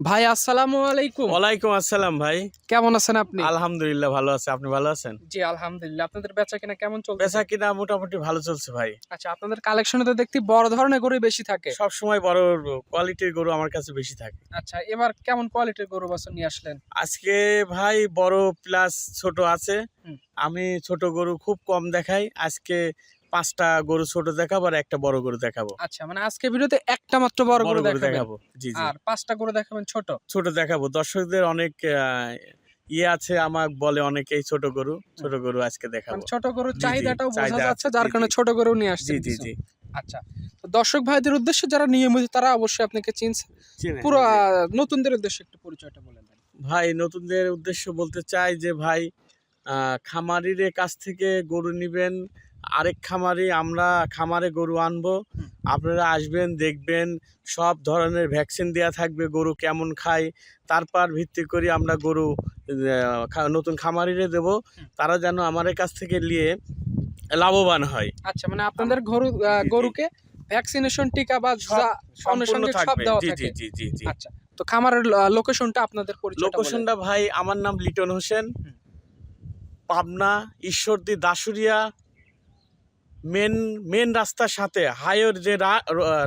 ভাই আসসালামু আলাইকুম। ওয়ালাইকুম আসসালাম ভাই। কেমন আছেন আপনি? আলহামদুলিল্লাহ ভালো আছে। আপনি ভালো আছেন? জি আলহামদুলিল্লাহ। আপনাদের বেচা কিনা কেমন চলছে? বেচা কিনা মোটামুটি ভালো চলছে ভাই। আচ্ছা আপনাদের কালেকশনে তো দেখতে বড় ধরনের গরু বেশি থাকে। সব সময় বড় কোয়ালিটির গরু আমার কাছে বেশি থাকে। আচ্ছা এবার কেমন কোয়ালিটির গরু বাছুর নিয়ে আসলেন? আজকে ভাই বড় প্লাস ছোট আছে। আমি ছোট গরু খুব কম দেখাই। আজকে পাঁচটা গরু ছোট দেখাবো আর একটা বড় গরু দেখাবো। আচ্ছা মানে আজকে ভিডিওতে একটা মাত্র বড় গরু দেখাবো। জি জি। আর পাঁচটা গরু দেখাবেন ছোট? ছোট দেখাবো। দর্শকদের অনেক ইয়ে আছে আমাকে বলে অনেকেই ছোট গরু ছোট গরু আজকে দেখাবো। মানে ছোট গরুর চাহিদাটাও বোঝা যাচ্ছে যার কারণে ছোট গরু নিয়ে জি জি জি। আচ্ছা তো দর্শক ভাইদের উদ্দেশ্যে যারা নিয়মিত তারা অবশ্যই আপনাকে চিনছে। পুরো নতুনদের উদ্দেশ্যে একটু পরিচয়টা বলে দেন। ভাই নতুনদের উদ্দেশ্য বলতে চাই যে ভাই আহ, খামারির কাছ থেকে গরু নিবেন আরেক খামারে আমরা খামারে গরু আনব। আপনারা আসবেন দেখবেন সব ধরনের ভ্যাকসিন দেওয়া থাকবে গরু কেমন খায়। তারপর ভিত্তি করে আমরা গরু নতুন খামারিরে দেব। তারা যেন আমাদের কাছ থেকে নিয়ে লাভবান হয়। আচ্ছা মানে আপনাদের গরু। গরুকে ভ্যাকসিনেশন টিকা বা সঙ্গে সঙ্গে সব দেওয়া থাকে। জি জি জি। আচ্ছা তো খামারের লোকেশনটা আপনাদের পরিচয়টা বলেন। লোকেশনটা ভাই আমার নাম লিটন হোসেন। পাবনা ঈশ্বরদী দাসুরিয়া মেন মেন রাস্তার সাথে হাইওর যে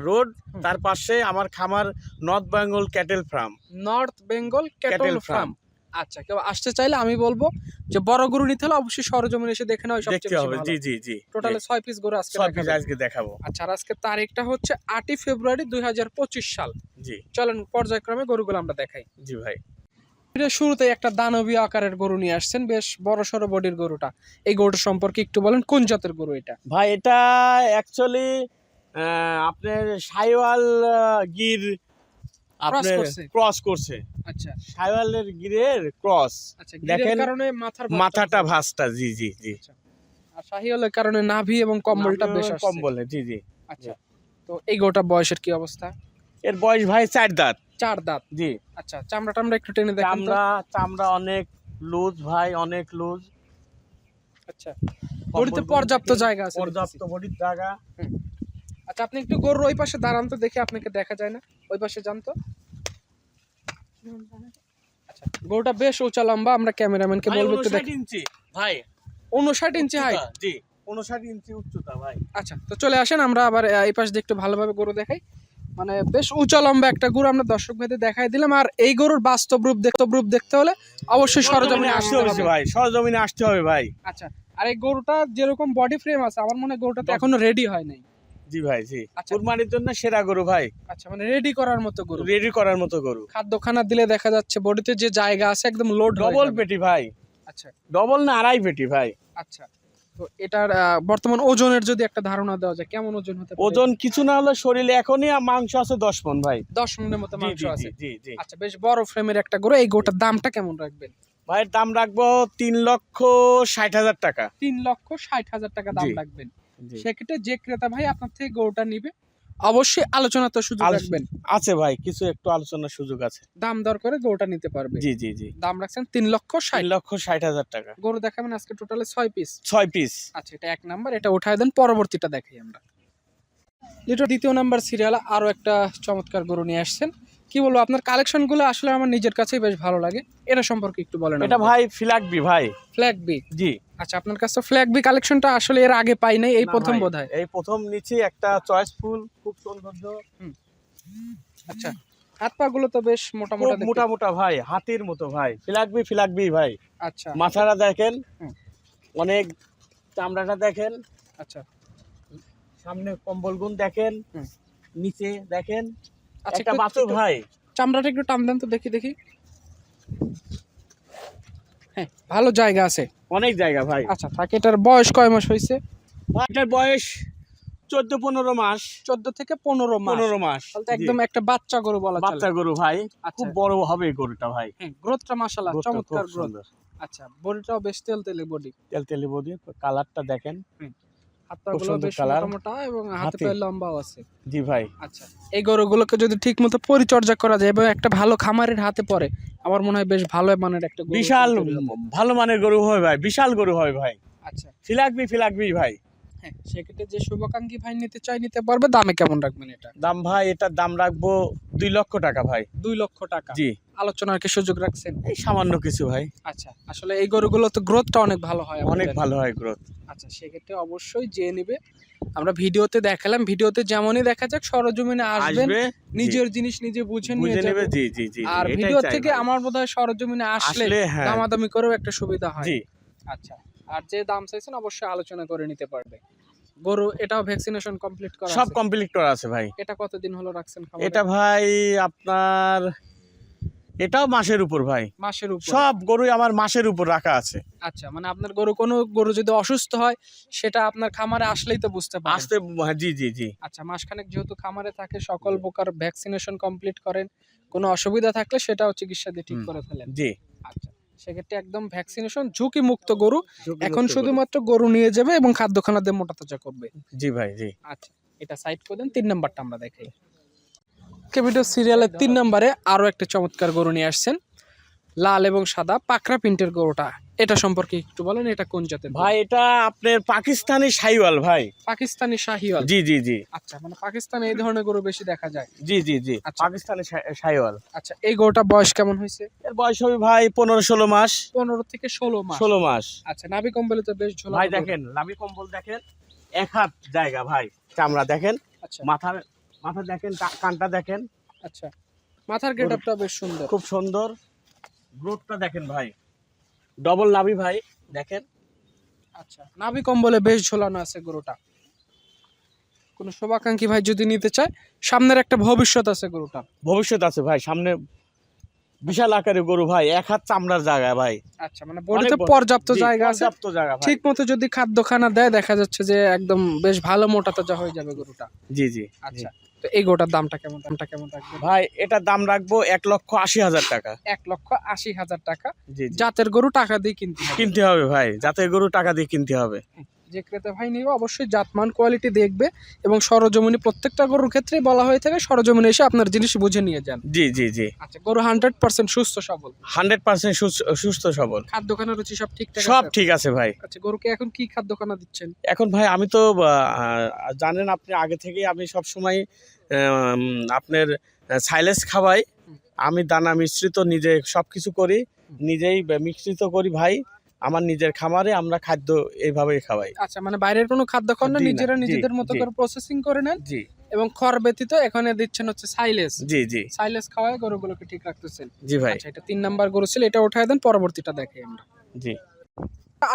রোড তার পাশে আমার খামার north Bengal cattle farm north Bengal cattle farm আচ্ছা কেউ আসতে চাইলে আমি বলব যে বড় গরু নিতে হলে অবশ্যই সরজমিন এসে দেখে নেওয়া দেখতে সবচেয়ে হবে। জি জি জি। টোটালে ছয় পিস গরু আজকে সব দেখাবেন। কিছু আজকে দেখাবো। আচ্ছা আর আজকে তারিখটা হচ্ছে আটই ফেব্রুয়ারি দুই হাজার পঁচিশ সাল। জি। চলেন পর্যায়ক্রমে গরুগুলো আমরা দেখাই। জি ভাই। এটা শুরুতে একটা দানবীয় আকারের গরু নিয়ে আসছেন বেশ বড় সড়ো বডির গরুটা। এই গরুটা সম্পর্কে একটু বলেন কোন জাতের গরু এটা? ভাই এটা অ্যাকচুয়ালি আপনার সাইওয়াল গির আপনার ক্রস করছে। আচ্ছা। সাইওয়ালের গিরের ক্রস আচ্ছা দেখেন, কারণে মাথার মাথাটা। ভাসটা জি জি জি। আর শাহিওয়ালের কারণে নাভি এবং কম্বলটা বেশ আসছে। কম বলে জি জি। আচ্ছা। তো এই গরুটা বয়সের কি অবস্থা? এর বয়স ভাই চার দাঁত। চার দাঁত? জি। আচ্ছা চামড়া টামড়া একটু টেনে দেখেন চামড়া চামড়া অনেক লুজ ভাই অনেক লুজ। আচ্ছা বডিতে পর্যাপ্ত জায়গা আছে পর্যাপ্ত বডির জায়গা। আচ্ছা আপনি একটু গরুর ওই পাশে দাঁড়ান তো দেখে আপনাকে দেখা যায় না। ওই পাশে যান তো। আচ্ছা গরুটা বেশ উঁচা লম্বা আমরা ক্যামেরাম্যানকে বলব একটু 59 দেখ ইঞ্চি ভাই। উনষাট ইঞ্চি হাইট উচ্চতা, জি উনষাট ইঞ্চি উচ্চতা ভাই। আচ্ছা তো চলে আসেন আমরা আবার এই পাশ দিয়ে একটু ভালোভাবে গরু দেখাই। মানে বেশ উঁচা লম্বা একটা গরু আমরা দর্শক ভাইদের দেখাই দিলাম। আর এই গরুর বাস্তব রূপ দেখতে রূপ দেখতে হলে অবশ্যই সরজমিনে আসতে হবে ভাই সরজমিনে আসতে হবে ভাই। আচ্ছা আর এই গরুটা যেরকম বডি ফ্রেম আছে আমার মনে হয় গরুটা তো এখনও রেডি হয় নাই। জি ভাই জি। আচ্ছা। কুরবানির জন্য সেরা গরু ভাই। আচ্ছা মানে রেডি করার মতো গরু। রেডি করার মতো গরু। খাদ্য খানা দিলে দেখা যাচ্ছে বডিতে যে জায়গা আছে একদম লোড ডবল পেটি ভাই। আচ্ছা। ডবল না আড়াই পেটি ভাই। আচ্ছা। তো এটার বর্তমান ওজনের যদি একটা ধারণা দেওয়া যায় কেমন ওজন হতে পারে? ওজন কিছু না হলে শরীরে এখনই মাংস আছে ভাই। মতো মাংস আছে? জি জি জি। আচ্ছা বেশ বড় ফ্রেমের একটা গরু এই গোটার দামটা কেমন রাখবেন? ভাইয়ের দাম রাখব তিন লক্ষ ষাট হাজার টাকা। তিন লক্ষ ষাট হাজার টাকা দাম রাখবেন। সেক্ষেত্রে যে ক্রেতা ভাই আপনার থেকে গরুটা নিবে অবশ্যই আলোচনা তো সুযোগ রাখবেন। আছে ভাই কিছু একটু আলোচনার সুযোগ আছে। দাম দর করে গরুটা নিতে পারবে। জি জি জি। দাম রাখছেন তিন লক্ষ ষাট। লক্ষ ষাট হাজার টাকা। গরু দেখাবেন আজকে টোটালে ছয় পিস ছয় পিস আচ্ছা এটা এক নাম্বার এটা উঠায় দেন পরবর্তীটা দেখাই আমরা। এটা দ্বিতীয় নাম্বার সিরিয়াল আরও একটা চমৎকার গরু নিয়ে আসছেন। কি বলব আপনার কালেকশনগুলো আসলে আমার নিজের কাছেই বেশ ভালো লাগে। এটা সম্পর্কে একটু বলেন এটা ভাই ফিলাকবি ভাই। ফ্ল্যাগ বি জি। আচ্ছা আপনার কাছে ফ্ল্যাগ বি কালেকশনটা আসলে এর আগে পাই নাই এই প্রথম বোধহয়? এই প্রথম নিচে একটা চয়েস ফুল খুব সৌন্দর্য। আচ্ছা হাত পা গুলো তো বেশ মোটা মোটা মোটা মোটা ভাই হাতির মতো ভাই। ফিলাকবি ফিলাকবি ভাই। আচ্ছা। মাথাটা দেখেন। অনেক চামড়াটা দেখেন। আচ্ছা। সামনে কম্বল গুণ দেখেন। নিচে দেখেন। আচ্ছা একটা বাছুর ভাই। চামড়াটা একটু টান দেন তো দেখি দেখি। হ্যাঁ ভালো জায়গা আছে। অনেক জায়গা ভাই। আচ্ছা থাকে এটার বয়স কয় মাস হয়েছে? এটার বয়স চোদ্দ পনেরো মাস। চোদ্দ থেকে পনেরো মাস। পনেরো মাস একদম একটা বাচ্চা গরু বলা বাচ্চা গরু ভাই আচ্ছা। খুব বড় হবে গরুটা ভাই। হ্যাঁ গ্রোথটা মাসাল চমৎকার গ্রোথ আচ্ছা বডিটাও বেশ তেল তেলে বডি তেল তেলে বডি কালারটা দেখেন। হাত পা গুলো সুন্দর বেশ মোটা মোটা এবং হাতে হাতে। পায়ে লম্বাও আছে। জি ভাই। আচ্ছা এই গরুগুলোকে যদি ঠিক মতো পরিচর্যা করা যায় এবং একটা ভালো খামারের হাতে পড়ে আমার মনে হয় বেশ ভালো মানের একটা বিশাল ভালো মানের গরু হয় ভাই বিশাল গরু হয় ভাই। আচ্ছা। ফিলাকবি ফিলাকবি ভাই। হ্যাঁ সেক্ষেত্রে যে শুভাকাঙ্ক্ষী ভাই নিতে চাই নিতে পারবে। দামে কেমন রাখবেন এটা? দাম ভাই এটার দাম রাখব দুই লক্ষ টাকা ভাই। দুই লক্ষ টাকা? জি। আলোচনার কি সুযোগ রাখছেন? এই সামান্য কিছু ভাই। আচ্ছা আসলে এই গরুগুলো তো গ্রোথটা অনেক ভালো হয় অনেক ভালো হয় গ্রোথ আচ্ছা সেক্ষেত্রে অবশ্যই যে নিবে। আমরা ভিডিওতে দেখালাম ভিডিওতে যেমনই দেখা যাক সরজমিনে আসবেন। আসবে নিজের জিনিস নিজে বুঝে নিয়ে নেবে জি জি জি আর ভিডিও থেকে। আমার বোধহয় সরজমিনে আসলে আসলে হ্যাঁ। দামাদামি করেও একটা সুবিধা হয়। জি। আচ্ছা। আর যে দাম চাইছেন অবশ্যই আলোচনা করে নিতে পারবে। গরু এটাও ভ্যাকসিনেশন কমপ্লিট করা সব কমপ্লিট করা আছে ভাই। এটা কতদিন হলো রাখছেন? এটা ভাই আপনার এটাও মাসের উপর ভাই। মাসের উপর? সব গরুই আমার মাসের উপর রাখা আছে। আচ্ছা মানে আপনার গরু কোনো গরু যদি অসুস্থ হয় সেটা আপনার খামারে আসলেই তো বুঝতে পারবেন। আসতে হ্যাঁ, জি জি জি। আচ্ছা মাসখানেক যেহেতু খামারে থাকে সকল প্রকার ভ্যাকসিনেশন কমপ্লিট করেন কোনো অসুবিধা থাকলে সেটাও চিকিৎসা দিয়ে ঠিক করে ফেলেন। জি। আচ্ছা। সেক্ষেত্রে একদম ভ্যাকসিনেশন ঝুঁকি মুক্ত গরু এখন শুধুমাত্র গরু নিয়ে যাবে এবং খাদ্যখানা দিয়ে মোটা তাজা করবে। জি ভাই জি। আচ্ছা এটা সাইড করে দেন তিন নাম্বারটা আমরা দেখাই। ক্যাপিটাল সিরিয়ালের তিন নম্বরে আরও একটা চমৎকার গরু নিয়ে আসছেন। লাল এবং সাদা পাকড়া প্রিন্টের গরুটা। এটা সম্পর্কে একটু বলেন এটা কোন জাতের ভাই এটা আপনার পাকিস্তানি সাইওয়াল ভাই। পাকিস্তানি শাহিওয়াল? জি জি জি। আচ্ছা মানে পাকিস্তানে এই ধরনের গরু বেশি দেখা যায়? জি জি জি আচ্ছা। পাকিস্তানি সাইওয়াল আচ্ছা এই গরুটা বয়স কেমন হয়েছে? এর বয়স হবে ভাই পনেরো ষোলো মাস। পনেরো থেকে ষোলো মাস। ষোলো মাস। আচ্ছা নাভি কম্বলে তো বেশ ঝোলা ভাই দেখেন লাভি কম্বল দেখেন এক হাত জায়গা ভাই চামড়া দেখেন। আচ্ছা। মাথার মাথা দেখেন কানটা দেখেন। আচ্ছা মাথার গেটআপটা বেশ সুন্দর। খুব সুন্দর। গ্রোথটা দেখেন ভাই। ডবল নাভি ভাই দেখেন। আচ্ছা নাভি কম্বলে বেশ ঝোলানো আছে গরুটা। কোন শুভাকাঙ্ক্ষী ভাই যদি নিতে চায় সামনের একটা ভবিষ্যৎ আছে গরুটা। ভবিষ্যৎ আছে ভাই সামনে বিশাল আকারের গরু ভাই এক হাত চামড়ার জায়গা ভাই। আচ্ছা মানে বডিতে পর্যাপ্ত জায়গা আছে। পর্যাপ্ত জায়গা ঠিক মতো যদি খাদ্যখানা দেয় দেখা যাচ্ছে যে একদম বেশ ভালো মোটা তাজা হয়ে যাবে গরুটা। জি জি। আচ্ছা তো এই গোটার দামটা কেমন? দামটা কেমন রাখব ভাই এটার দাম রাখব এক লক্ষ আশি হাজার টাকা। এক লক্ষ আশি হাজার টাকা। জাতের গরু টাকা দিয়ে কিনতে কিনতে হবে ভাই জাতের গরু টাকা দিয়ে কিনতে হবে। যে ক্রেতা ভাই নিবে অবশ্যই জাতমান কোয়ালিটি দেখবে এবং সরজমিনি প্রত্যেকটা গরুর ক্ষেত্রে বলা হয়ে থাকে সরজমিনে এসে আপনার জিনিস বুঝে নিয়ে যান। জি জি জি। আচ্ছা গরু হান্ড্রেড পার্সেন্ট সুস্থ সবল। হান্ড্রেড পার্সেন্ট সুস্থ সবল। খাদ্যখানা রুচি সব ঠিকঠাক সব ঠিক আছে ভাই। আচ্ছা গরুকে এখন কি খাদ্য খাদ্যখানা দিচ্ছেন? এখন ভাই আমি তো জানেন আপনি আগে থেকেই আমি সব সময় আপনার সাইলেস খাওয়াই। আমি দানা মিশ্রিত নিজে সব কিছু করি নিজেই মিশ্রিত করি ভাই। আমার নিজের খামারে আমরা খাদ্য এইভাবেই খাওয়াই। আচ্ছা মানে বাইরের কোনো খাদ্য খান না নিজেরা নিজেদের মতো করে প্রসেসিং করে নেন জি। এবং খড় ব্যতীত এখানে দিচ্ছেন হচ্ছে সাইলেস জি জি। সাইলেস খাওয়ায় গরুগুলোকে ঠিক রাখতেছেন। জি ভাই। আচ্ছা এটা তিন নাম্বার গরু ছিল এটা উঠায় দেন পরবর্তীটা দেখাই আমরা। জি।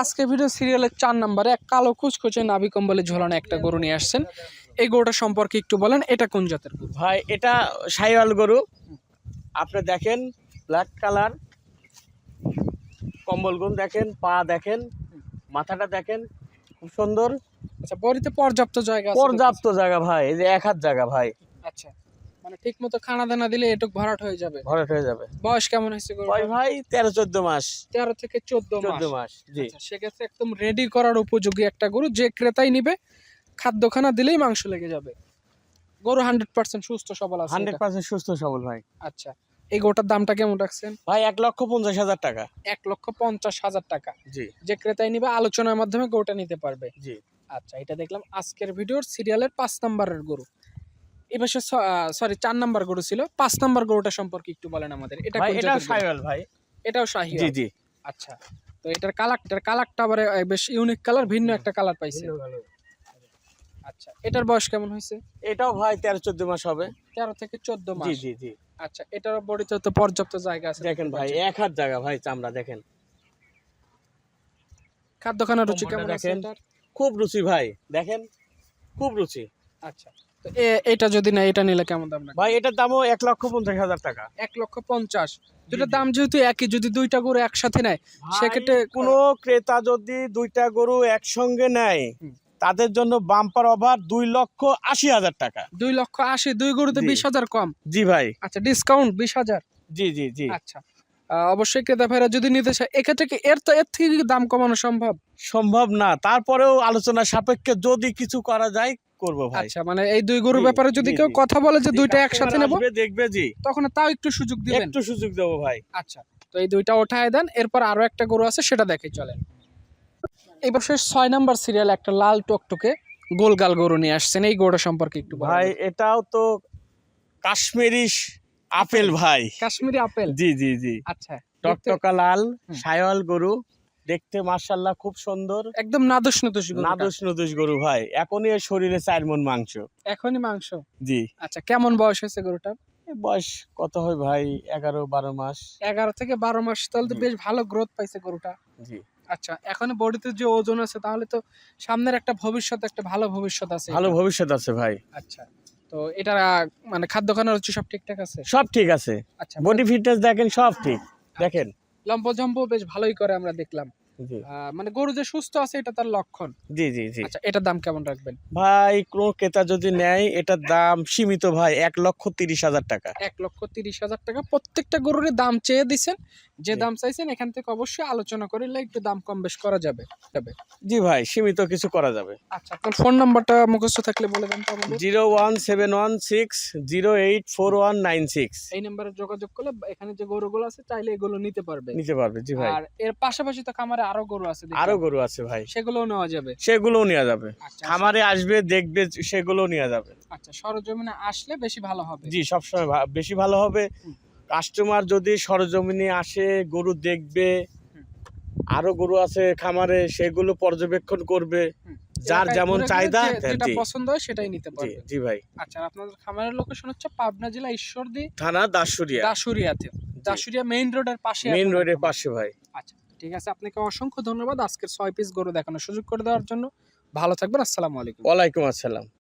আজকে ভিডিও সিরিয়ালের চার নম্বরে এক কালো কুচকুচে নাভি কম্বলে ঝোলানো একটা গরু নিয়ে আসছেন। এই গরুটা সম্পর্কে একটু বলেন এটা কোন জাতের গরু? ভাই এটা সাইওয়াল গরু। আপনি দেখেন ব্ল্যাক কালার কম্বলগুন দেখেন পা দেখেন মাথাটা দেখেন খুব সুন্দর। আচ্ছা বড়িতে পর্যাপ্ত জায়গা পর্যাপ্ত জায়গা ভাই এই যে এক হাত জায়গা ভাই। আচ্ছা মানে ঠিক মতো খানা দানা দিলে এটুক ভরাট হয়ে যাবে। ভরাট হয়ে যাবে। বয়স কেমন হয়েছে ভাই ভাই তেরো চোদ্দ মাস। তেরো থেকে চোদ্দ চোদ্দ মাস মাস জি। আচ্ছা সেক্ষেত্রে একদম রেডি করার উপযোগী একটা গরু যে ক্রেতাই নিবে খাদ্যখানা দিলেই মাংস লেগে যাবে। গরু হান্ড্রেড পার্সেন্ট সুস্থ সবল আছে হান্ড্রেড পার্সেন্ট সুস্থ সবল ভাই। আচ্ছা এই গরুটার দামটা কেমন রাখছেন? ভাই এক লক্ষ পঞ্চাশ হাজার টাকা। এক লক্ষ পঞ্চাশ হাজার টাকা। জি। যে ক্রেতাই নিবে আলোচনার মাধ্যমে গরুটা নিতে পারবে। জি। আচ্ছা এটা দেখলাম আজকের ভিডিওর সিরিয়ালের পাঁচ নাম্বারের গরু। এবার সরি চার নাম্বার গরু ছিল। পাঁচ নাম্বার গরুটা সম্পর্কে একটু বলেন আমাদের। এটা ভাই কোন এটা জাতের গরু? সাইওয়াল ভাই। এটাও শাহি জি জি। আচ্ছা তো এটার কালারটার কালারটা আবার বেশ ইউনিক কালার ভিন্ন একটা কালার পাইছে। আচ্ছা এটার বয়স কেমন হয়েছে? এটাও ভাই তেরো চোদ্দ মাস হবে। তেরো থেকে চোদ্দ মাস? জি জি। আচ্ছা এটার বডিতে তো পর্যাপ্ত জায়গা আছে দেখেন ভাই এক হাত জায়গা ভাই চামড়া দেখেন। খাদ্যখানা রুচি কেমন আছে এটার? খুব রুচি ভাই দেখেন? খুব রুচি। আচ্ছা তো এটা যদি না এটা নিলে কেমন দাম ভাই এটার দামও এক লক্ষ পঞ্চাশ হাজার টাকা। এক লক্ষ পঞ্চাশ। দুটার দাম যেহেতু একই যদি দুইটা গরু একসাথে নেয় সেক্ষেত্রে কোনো ক্রেতা যদি দুইটা গরু একসঙ্গে নেয়। তাদের জন্য বাম্পার অফার দুই লক্ষ আশি হাজার টাকা। দুই লক্ষ আশি দুই গরুতে বিশ হাজার কম? জি ভাই। আচ্ছা ডিসকাউন্ট বিশ হাজার? জি জি জি। আচ্ছা। অবশ্যই ক্রেতা ভাইরা যদি নিতে চায় এক্ষেত্রে কি এর তো এর থেকে কি দাম কমানো সম্ভব? সম্ভব না। তারপরেও আলোচনা সাপেক্ষে যদি কিছু করা যায় করব ভাই। আচ্ছা মানে এই দুই গরুর ব্যাপারে যদি কেউ কথা বলে যে দুইটা একসাথে নেব দেখবে জি। তখন তাও একটু সুযোগ দিবেন। একটু সুযোগ দেবো ভাই। আচ্ছা তো এই দুইটা ওঠায় দেন এরপর আরও একটা গরু আছে সেটা দেখে চলেন। এই বছর ছয় নাম্বার সিরিয়াল একটা লাল টকটকে গোলগাল গরু নিয়ে আসছেন। এই গরুটা সম্পর্কে একটু ভাই এটাও তো কাশ্মীরি আপেল ভাই। কাশ্মীরি আপেল? জি জি জি। আচ্ছা। টকটকা লাল। সায়াল গরু। দেখতে মার্শাল্লাহ খুব সুন্দর। একদম নাদুস নাদুস। নাদুস নুদুস গরু ভাই। এখনই এর শরীরে চার মন মাংস। এখনই মাংস? জি। আচ্ছা কেমন বয়স হয়েছে গরুটা এ বয়স কত হয় ভাই? এগারো বারো মাস। এগারো থেকে বারো মাস তাহলে তো বেশ ভালো গ্রোথ পাইছে গরুটা। জি। আচ্ছা এখন বডিতে যে ওজন আছে তাহলে তো সামনের একটা ভবিষ্যৎ একটা ভালো ভবিষ্যৎ আছে। ভালো ভবিষ্যৎ আছে ভাই। আচ্ছা তো এটা মানে খাদ্য খানার হচ্ছে সব ঠিকঠাক আছে? সব ঠিক আছে। আচ্ছা বডি ফিটনেস দেখেন সব ঠিক। দেখেন। লম্ব জম্প বেশ ভালোই করে আমরা দেখলাম। মানে গরু যে সুস্থ আছে এটা তার লক্ষণ। জি জি জি। আচ্ছা এটার দাম কেমন রাখবেন? ভাই কোনো ক্রেতা যদি নেয় এটার দাম সীমিত ভাই এক লক্ষ তিরিশ হাজার টাকা। এক লক্ষ তিরিশ হাজার টাকা। প্রত্যেকটা গরুর দাম চেয়ে দিছেন। যে দাম চাইছেন এখান থেকে অবশ্যই আলোচনা করলে একটু দাম কম বেশ করা যাবে। যাবে জি ভাই সীমিত কিছু করা যাবে। আচ্ছা আপনার ফোন নাম্বারটা মুখস্থ থাকলে বলে দেন zero one seven one six zero eight four one nine six. এই নাম্বারে যোগাযোগ করলে এখানে যে গরুগুলো আছে চাইলে এগুলো নিতে পারবে। নিতে পারবে জি ভাই। আর এর পাশাপাশি তো খামারে আরও গরু আছে আরও গরু আছে ভাই। সেগুলোও নেওয়া যাবে? সেগুলোও নেওয়া যাবে। আচ্ছা খামারে আসবে দেখবে সেগুলোও নেওয়া যাবে। আচ্ছা সরজমিনে আসলে বেশি ভালো হবে? জি সবসময় বেশি ভালো হবে। কাস্টমার যদি সরজমিনে আসে গরু দেখবে আরও গরু আছে খামারে সেগুলো পর্যবেক্ষণ করবে। যার যেমন চাহিদা যেটা পছন্দ হয় সেটাই নিতে পারবে। জি ভাই। আচ্ছা আপনাদের খামারের লোকেশন হচ্ছে পাবনা জেলা ঈশ্বরদী থানা দাসুরিয়া দাসুরিয়াতে দাসুরিয়া মেইন রোডের পাশে মেইন রোডের পাশে ভাই। আচ্ছা। ঠিক আছে, আপনাকে অসংখ্য ধন্যবাদ আজকের ছয় পিস গরু দেখানোর সুযোগ করে দেওয়ার জন্য। ভালো থাকবেন, আসসালামু আলাইকুম। ওয়ালাইকুম আসসালাম।